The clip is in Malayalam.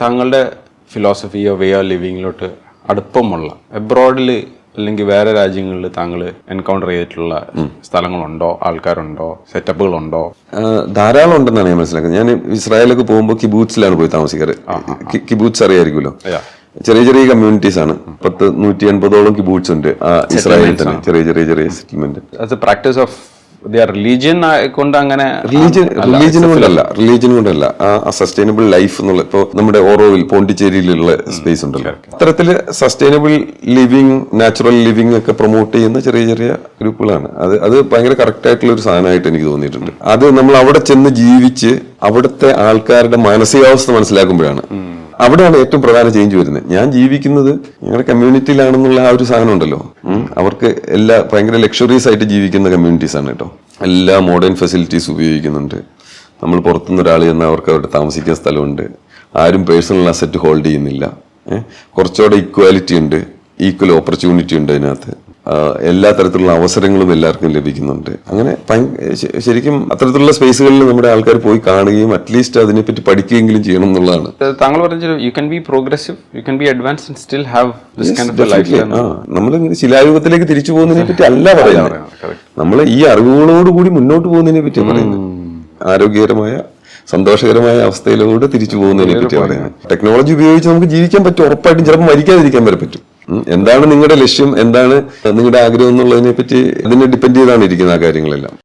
താങ്കളുടെ ഫിലോസഫിയോ വേ ഓഫ് ലിവിങ്ങിലോട്ട് അടുപ്പമുള്ള എബ്രോഡിൽ അല്ലെങ്കിൽ വേറെ രാജ്യങ്ങളിൽ താങ്കൾ എൻകൗണ്ടർ ചെയ്തിട്ടുള്ള സ്ഥലങ്ങളുണ്ടോ ആൾക്കാരുണ്ടോ സെറ്റപ്പുകളുണ്ടോ ധാരാളം ഉണ്ടെന്നാണ് ഞാൻ മനസ്സിലാക്കുന്നത്. ഞാൻ ഇസ്രായേലൊക്കെ പോകുമ്പോൾ കിബൂത്സിലാണ് പോയി താമസിക്കാറ്. കിബൂത്സ് അറിയായിരിക്കുമല്ലോ. ചെറിയ ചെറിയ കമ്മ്യൂണിറ്റീസ് ആണ്. പത്ത് നൂറ്റി എൺപതോളം കിബൂട്ട്സ് ഉണ്ട് ഇസ്രായേലിൽ തന്നെ. ചെറിയ ചെറിയ ചെറിയ സെറ്റിൽമെന്റ് പ്രാക്ടീസ് ഓഫ് റിലീജിയൻ കൊണ്ട് അങ്ങനെ റിലീജിയൻ റിലീജിയൻ കൊണ്ടല്ല റിലീജിയൻ കൊണ്ടല്ല. ആ സസ്റ്റൈനബിൾ ലൈഫ് എന്നുള്ള ഇപ്പോൾ നമ്മുടെ ഓറോവിൽ പോണ്ടിച്ചേരിയിലുള്ള സ്പേസ് ഉണ്ടല്ലോ. അത്തരത്തിൽ സസ്റ്റൈനബിൾ ലിവിങ് നാച്ചുറൽ ലിവിങ് ഒക്കെ പ്രൊമോട്ട് ചെയ്യുന്ന ചെറിയ ചെറിയ ഗ്രൂപ്പുകളാണ്. അത് അത് ഭയങ്കര കറക്റ്റ് ആയിട്ടുള്ള ഒരു സാധനമായിട്ട് എനിക്ക് തോന്നിയിട്ടുണ്ട്. അത് നമ്മൾ അവിടെ ചെന്ന് ജീവിച്ച് അവിടുത്തെ ആൾക്കാരുടെ മാനസികാവസ്ഥ മനസ്സിലാക്കുമ്പോഴാണ്. അവിടെയാണ് ഏറ്റവും പ്രധാന ചേഞ്ച് വരുന്നത്. ഞാൻ ജീവിക്കുന്നത് ഞങ്ങളുടെ കമ്മ്യൂണിറ്റിയിലാണെന്നുള്ള ആ ഒരു സാധനം ഉണ്ടല്ലോ. അവർക്ക് എല്ലാ ഭയങ്കര ലക്ഷറീസ് ആയിട്ട് ജീവിക്കുന്ന കമ്മ്യൂണിറ്റീസ് ആണ് കേട്ടോ. എല്ലാ മോഡേൺ ഫെസിലിറ്റീസ് ഉപയോഗിക്കുന്നുണ്ട്. നമ്മൾ പുറത്തുനിന്ന് ഒരാൾ ചെന്നാൽ അവർക്ക് അവിടെ താമസിക്കാൻ സ്ഥലമുണ്ട്. ആരും പേഴ്സണൽ അസറ്റ് ഹോൾഡ് ചെയ്യുന്നില്ല. കുറച്ചുകൂടെ ഇക്വാലിറ്റി ഉണ്ട്. ഈക്വൽ ഓപ്പർച്യൂണിറ്റി ഉണ്ട് അതിനകത്ത്. എല്ലാ തരത്തിലുള്ള അവസരങ്ങളും എല്ലാവർക്കും ലഭിക്കുന്നുണ്ട്. അങ്ങനെ ശരിക്കും അത്തരത്തിലുള്ള സ്പേസുകളിൽ നമ്മുടെ ആൾക്കാർ പോയി കാണുകയും അറ്റ്ലീസ്റ്റ് അതിനെപ്പറ്റി പഠിക്കുകയെങ്കിലും ചെയ്യണം എന്നുള്ളതാണ്. താങ്കൾ പറഞ്ഞ you be progressive you can be advance and still have this kind of life നമ്മളിങ്ങനെ ശിലായുഗത്തിലേക്ക് തിരിച്ചു പോകുന്നതിനെ പറ്റി അല്ല പറയുന്നത്. നമ്മൾ ഈ അറിവുകളോടുകൂടി മുന്നോട്ട് പോകുന്നതിനെ പറ്റി പറയുന്നത്. ആരോഗ്യകരമായ സന്തോഷകരമായ അവസ്ഥയിലൂടെ തിരിച്ചു പോകുന്നതിനെ പറ്റി പറയുന്നത്. ടെക്നോളജി ഉപയോഗിച്ച് നമുക്ക് ജീവിക്കാൻ പറ്റും ഉറപ്പായിട്ടും. ചിലപ്പോൾ മരിക്കാതിരിക്കാൻ വരെ പറ്റും. എന്താണ് നിങ്ങളുടെ ലക്ഷ്യം? എന്താണ് നിങ്ങളുടെ ആഗ്രഹം എന്നുള്ളതിനെ പറ്റി അതിനെ ഡിപ്പെൻഡ് ചെയ്താണ് ഇരിക്കുന്ന ആ കാര്യങ്ങളെല്ലാം.